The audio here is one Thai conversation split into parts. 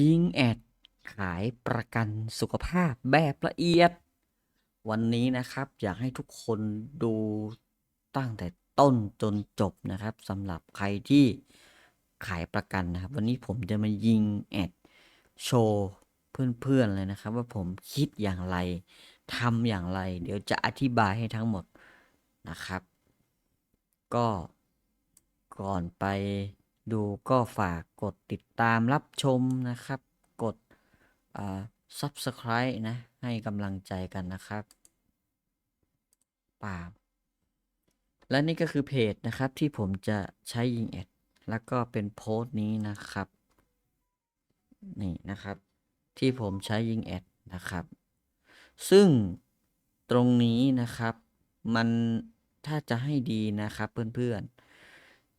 ยิงแอดขายประกันสุขภาพแบบละเอียด วันนี้นะครับอยากให้ทุกคนดูตั้งแต่ต้นจนจบนะครับสำหรับใครที่ขายประกันนะครับ วันนี้ผมจะมายิงแอดโชว์เพื่อนๆเลยนะครับ ว่าผมคิดอย่างไรทำอย่างไร เดี๋ยวจะอธิบายให้ทั้งหมดนะครับ ก็ก่อนไป ดูก็ฝากกดติดตามรับชมนะครับ กด subscribe นะ ให้กำลังใจกันนะครับป่าและนี่ก็คือเพจนะครับที่ผมจะใช้ยิงแอดแล้วก็เป็นโพสต์นี้นะครับ นี่นะครับ ที่ผมใช้ยิงแอดนะครับ ซึ่งตรงนี้นะครับ มันถ้าจะให้ดีนะครับเพื่อนๆ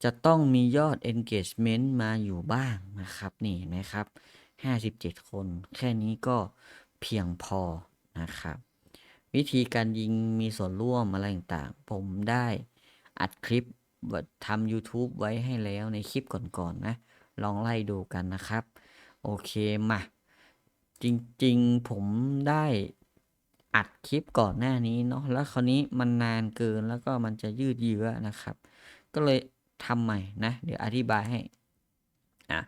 จะต้องมียอด engagement มาอยู่บ้างนะครับ นี่เห็นไหมครับ 57 คน แค่นี้ก็เพียงพอนะครับ วิธีการยิงมีส่วนร่วมอะไรต่างๆ ผมได้อัดคลิปทำ YouTube ไว้ให้แล้วในคลิปก่อนๆนะลองไล่ดูกันนะครับ โอเค มา จริงๆผมได้อัดคลิปก่อนหน้านี้เนาะแล้วคราวนี้มันนานเกินแล้วก็มันจะยืดเยื้อนะครับ ก็เลย ทำใหม่นะ เดี๋ยวอธิบายให้อะ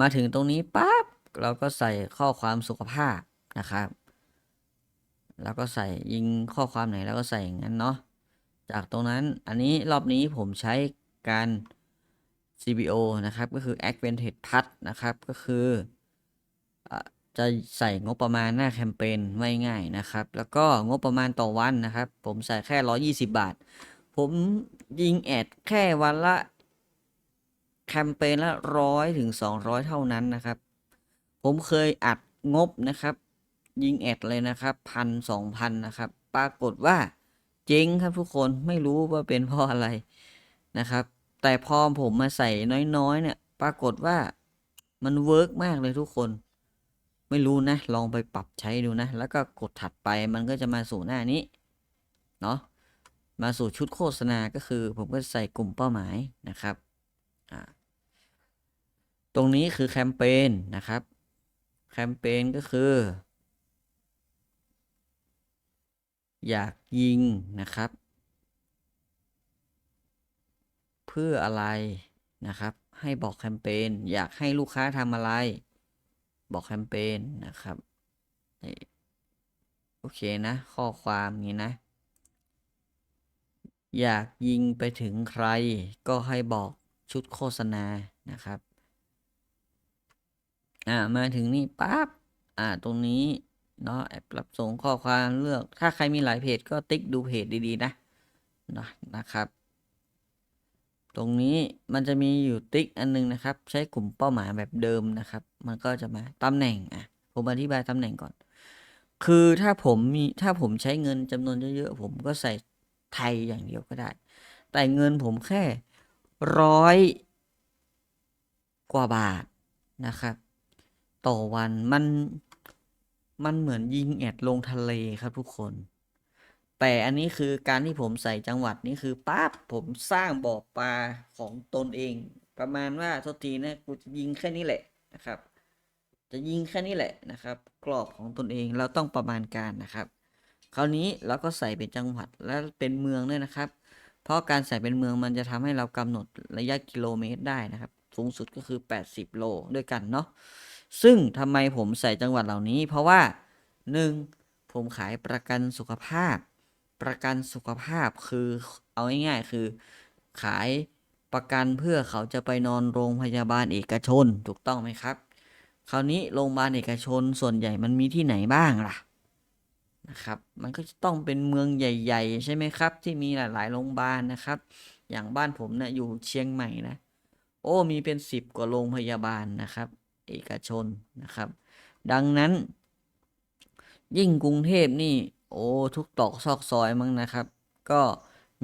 มาถึงตรงนี้ปั๊บเราก็ใส่ข้อความสุขภาพนะครับ แล้วก็ใส่ยิงข้อความไหนแล้วก็ใส่อย่างนั้นเนาะจากตรงนั้นอันนี้รอบนี้ผมใช้การ CBO นะครับ ก็คือ Advantage Plus นะครับ ก็คือจะใส่งบประมาณหน้าแคมเปญไม่ง่ายนะครับ แล้วก็งบประมาณต่อวันนะครับ ผมใส่แค่ 120 บาท ผมยิงแอดแค่วันละ แคมเปญละร้อยถึง200เท่านั้นนะครับ ผมเคยอัดงบนะครับ ยิงแอดเลยนะครับพันสองพันนะครับ ปรากฏว่าเจ๊งครับทุกคนไม่รู้ว่าเป็นเพราะอะไรนะครับ แต่พอผมมาใส่น้อยๆ เนี่ย ปรากฏว่ามันเวิร์กมากเลยทุกคน ไม่รู้นะ ลองไปปรับใช้ดูนะ แล้วก็กดถัดไปมันก็จะมาสู่หน้านี้ เนาะ มาสู่ชุดโฆษณาก็คือ ผมก็ใส่กลุ่มเป้าหมายนะครับตรงนี้คือแคมเปญนะครับ แคมเปญก็คือ อยากยิงนะครับ เพื่ออะไรนะครับ ให้บอกแคมเปญอยากให้ลูกค้าทำอะไร บอกแคมเปญนะครับโอเคนะ ข้อความนี้นะ อยากยิงไปถึงใคร ก็ให้บอกชุดโฆษณานะครับ อ่ามาถึงนี่ปั๊บอ่าตรงนี้เนาะแอปรับส่งข้อความเลือก ถ้าใครมีหลายเพจก็ติ๊กดูเพจดีๆนะนะนะครับ ตรงนี้มันจะมีอยู่ติ๊กอันนึงนะครับ ใช้กลุ่มเป้าหมายแบบเดิมนะครับ มันก็จะมาตำแหน่งอะผมอธิบายตำแหน่งก่อน คือถ้าผมมีถ้าผมใช้เงินจำนวนเยอะๆผมก็ใส่ ไทยอย่างเดียวก็ได้ แต่เงินผมแค่ร้อยกว่าบาทนะครับ ต่อวันมันมันเหมือนยิงแอดลงทะเลครับทุกคน แต่อันนี้คือการที่ผมใส่จังหวัดนี่คือปั๊บผมสร้างบ่อปลาของตนเอง ประมาณว่าทษทีนะกูจะยิงแค่นี้แหละนะครับ จะยิงแค่นี้แหละนะครับ กรอบของตนเองเราต้องประมาณการนะครับ คราวนี้เราก็ใส่เป็นจังหวัดและเป็นเมืองด้วยนะครับ เพราะการใส่เป็นเมืองมันจะทำให้เรากำหนดระยะกิโลเมตรได้นะครับ สูงสุดก็คือ 80 โลด้วยกันเนาะ ซึ่งทำไมผมใส่จังหวัดเหล่านี้ เพราะว่า 1. ผมขายประกันสุขภาพ ประกันสุขภาพคือเอาง่ายๆคือ ขายประกันเพื่อเขาจะไปนอนโรงพยาบาลเอกชนถูกต้องไหมครับ คราวนี้โรงพยาบาลเอกชนส่วนใหญ่มันมีที่ไหนบ้างล่ะ นะครับ มันก็จะต้องเป็นเมืองใหญ่ ๆ ใช่ไหมครับ ที่มีหลายๆโรงพยาบาลนะครับ อย่างบ้านผมเนะี่ยอยู่เชียงใหม่นะ โอ้มีเป็นสิบกว่าโรงพยาบาลนะครับ เอกชนนะครับ ดังนั้น ยิ่งกรุงเทพนี่ โอ้ทุกตอกซอกซอยมั้งนะครับ ก็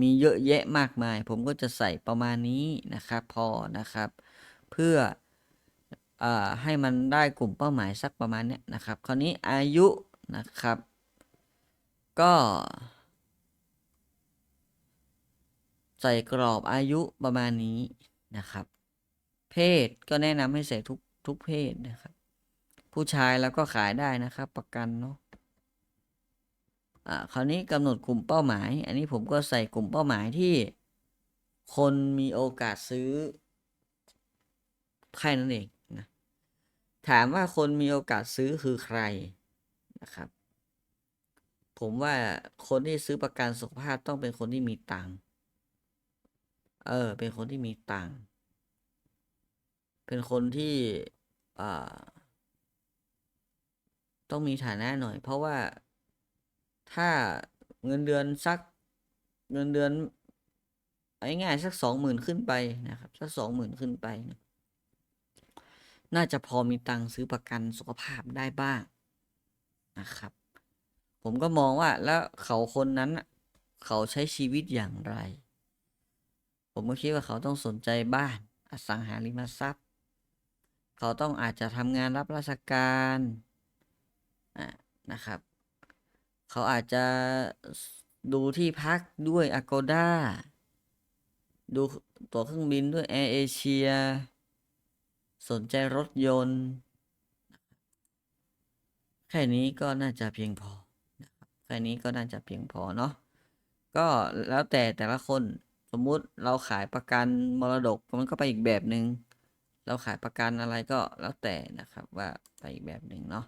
มีเยอะแยะมากมาย ผมก็จะใส่ประมาณนี้นะครับ พอนะครับ เพื่ออให้มันได้กลุ่มเป้าหมายสักประมาณเนี้ยนะครับ คราวนี้อายุนะครับ ก็ ใส่กรอบอายุประมาณนี้นะครับ เพศก็แนะนำให้ใส่ทุกทุกเพศนะครับ ผู้ชายแล้วก็ขายได้นะครับ ประกันเนาะอ่าคราวนี้กำหนดกลุ่มเป้าหมาย อันนี้ผมก็ใส่กลุ่มเป้าหมายที่ คนมีโอกาสซื้อแค่นั้นเองนะถามว่าคนมีโอกาสซื้อคือใครนะครับ ผมว่าคนที่ซื้อประกันสุขภาพต้องเป็นคนที่มีตังค์เออ เป็นคนที่มีตังค์เป็นคนที่อ่าต้องมีฐานะหน่อย เพราะว่าถ้าเงินเดือนสักเงินเดือนเอาง่ายๆสักสองหมื่นขึ้นไปนะครับสักสองหมื่นขึ้นไปนะน่าจะพอมีตังค์ซื้อประกันสุขภาพได้บ้างนะครับ ผมก็มองว่าแล้วเขาคนนั้นเขาใช้ชีวิตอย่างไร ผมก็คิดว่าเขาต้องสนใจบ้านอสังหาริมทรัพย์ เขาต้องอาจจะทำงานรับราชการะนะครับ เขาอาจจะดูที่พักด้วย Agoda ดูตั๋วเครื่องบินด้วย Air Asia สนใจรถยนต์ แค่นี้ก็น่าจะเพียงพอ แค่นี้ก็น่าจะเพียงพอเนาะก็แล้วแต่แต่ละคนสมมุติเราขายประกันมรดกมันก็ไปอีกแบบหนึ่งเราขายประกันอะไรก็แล้วแต่นะครับว่าไปอีกแบบหนึ่งเนาะ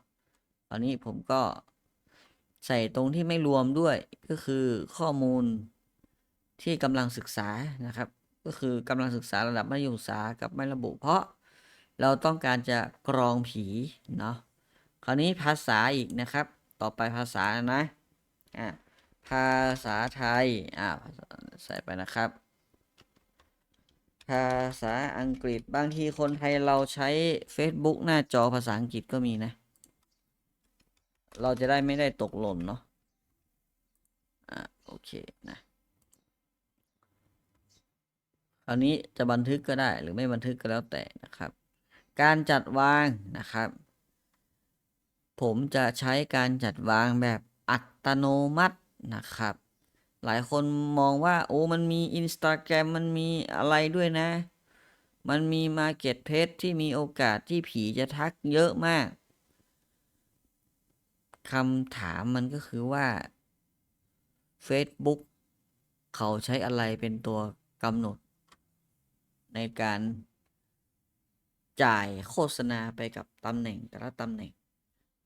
ตอนนี้ผมก็ใส่ตรงที่ไม่รวมด้วยก็คือข้อมูลที่กำลังศึกษานะครับ ก็คือกำลังศึกษาระดับมัธยมศึกษากับไม่ระบุ เพราะเราต้องการจะกรองผีเนาะคราวนี้ภาษาอีกนะครับ ต่อไปภาษานะ อะภาษาไทยอ่าใส่ไปนะครับ ภาษาอังกฤษบางทีคนไทยเราใช้ Facebook หน้าจอภาษาอังกฤษก็มีนะ เราจะได้ไม่ได้ตกหล่นเนาะอ่าโอเคนะคราวนี้จะบันทึกก็ได้หรือไม่บันทึกก็แล้วแต่นะครับ การจัดวางนะครับ ผมจะใช้การจัดวางแบบ อัตโนมัตินะครับ หลายคนมองว่าโอ้มันมี Instagram มันมีอะไรด้วยนะ มันมี Market p l a c e ที่มีโอกาสที่ผีจะทักเยอะมากคำถามมันก็คือว่า Facebook เขาใช้อะไรเป็นตัวกำหนด ในการจ่ายโฆษณาไปกับตำแหน่งแต่ละตำแหน่ง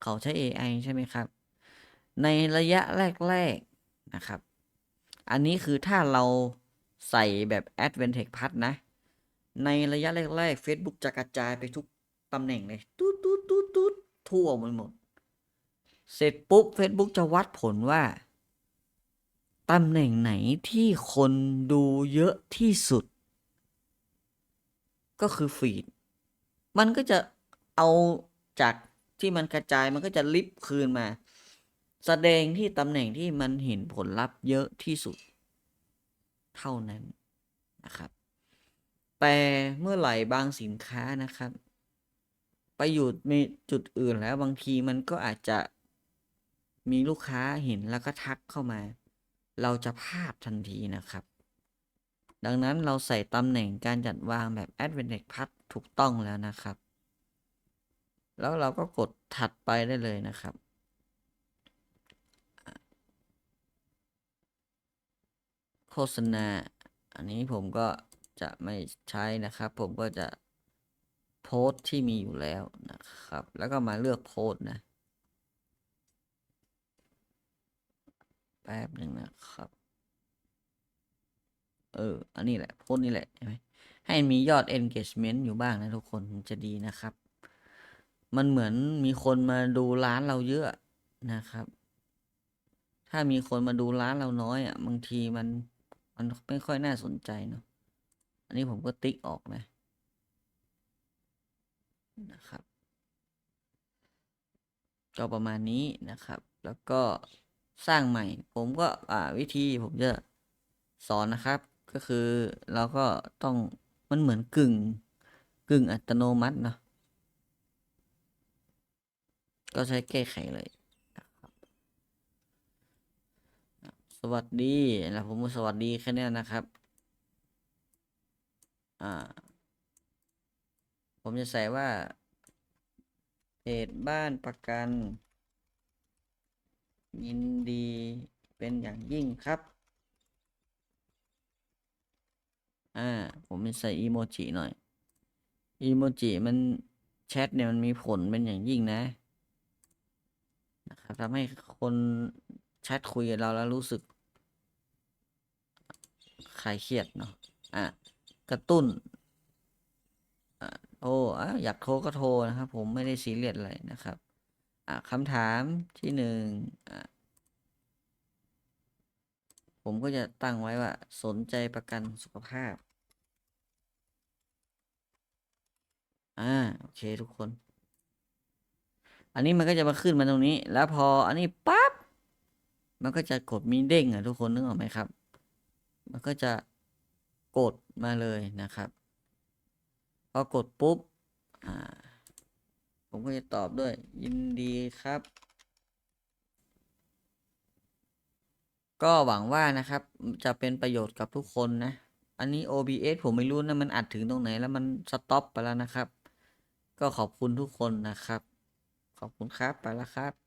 เขาใช้ AI ใช่ไหมครับ ในระยะแรก ๆ นะครับ อันนี้คือถ้าเราใส่แบบ Advantage Plus นะ ในระยะแรก ๆ Facebook จะกระจายไปทุกตำแหน่งเลยตุ๊ดตุ๊ดตุ๊ดตุ๊ดทั่วหมดหมด เสร็จปุ๊บ Facebook จะวัดผลว่า ตำแหน่งไหนที่คนดูเยอะที่สุด ก็คือฟีด มันก็จะเอาจากที่มันกระจายมันก็จะลิฟต์คืนมา แสดงที่ตำแหน่งที่มันเห็นผลลัพธ์เยอะที่สุด เท่านั้นนะครับ แต่เมื่อไหร่บางสินค้านะครับ ไปอยู่ในจุดอื่นแล้วบางทีมันก็อาจจะมีลูกค้าเห็นแล้วก็ทักเข้ามา เราจะพลาดทันทีนะครับ ดังนั้นเราใส่ตำแหน่งการจัดวางแบบ Advantage Plus ถูกต้องแล้วนะครับ แล้วเราก็กดถัดไปได้เลยนะครับ ฆษณา อันนี้ผมก็จะไม่ใช้นะครับ ผมก็จะโพสต์ที่มีอยู่แล้วนะครับ แล้วก็มาเลือกโพสต์นะแป๊บหนึ่งนะครับ เออ อันนี้แหละ โพสต์นี่แหละใช่ไหมให้มียอด engagement อยู่บ้างนะทุกคนมันจะดีนะครับ มันเหมือนมีคนมาดูร้านเราเยอะนะครับ ถ้ามีคนมาดูร้านเราน้อยอะ บางทีมัน มันไม่ค่อยน่าสนใจเนาะ อันนี้ผมก็ติ๊กออกนะ นะครับ ก็ประมาณนี้นะครับ แล้วก็สร้างใหม่ ผมก็อ่าวิธีผมจะสอนนะครับ ก็คือเราก็ต้องมันเหมือนกึ่ง กึ่งอัตโนมัติเนาะ ก็ใช้แก้ไขเลยนะครับ ส วัสดีนะผมสวัสดีแค่นี้นะครับ อ่า ผมจะใส่ว่าเพจบ้านประกัน ยินดีเป็นอย่างยิ่งครับ อ่า ผมจะใส่อีโมจิหน่อย อีโมจิมันแชทเนี่ยมันมีผลเป็นอย่างยิ่งนะนะครับทำให้คนแชทคุยกับเราแล้วรู้สึก ลายเครียดเนาะอะกระตุ้นอะโอะอยากโทรก็โทรนะครับ ผมไม่ได้ซีเรียสอะไรนะครับอะคำถามที่หนึ่งอะผมก็จะตั้งไว้ว่า สนใจประกันสุขภาพ อ่า โอเคทุกคน อันนี้มันก็จะมาขึ้นมาตรงนี้ แล้วพออันนี้ปั๊บ มันก็จะกดมีเด้งอะทุกคนนึกออกไหมครับ มันก็จะกดมาเลยนะครับ พอกดปุ๊บผมก็จะตอบด้วย ยินดีครับ ก็หวังว่านะครับจะเป็นประโยชน์กับทุกคนนะ อันนี้ OBS ผมไม่รู้นะ มันอัดถึงตรงไหนแล้วมันสต็อปไปแล้วนะครับ ก็ขอบคุณทุกคนนะครับ ขอบคุณครับ ไปแล้วครับ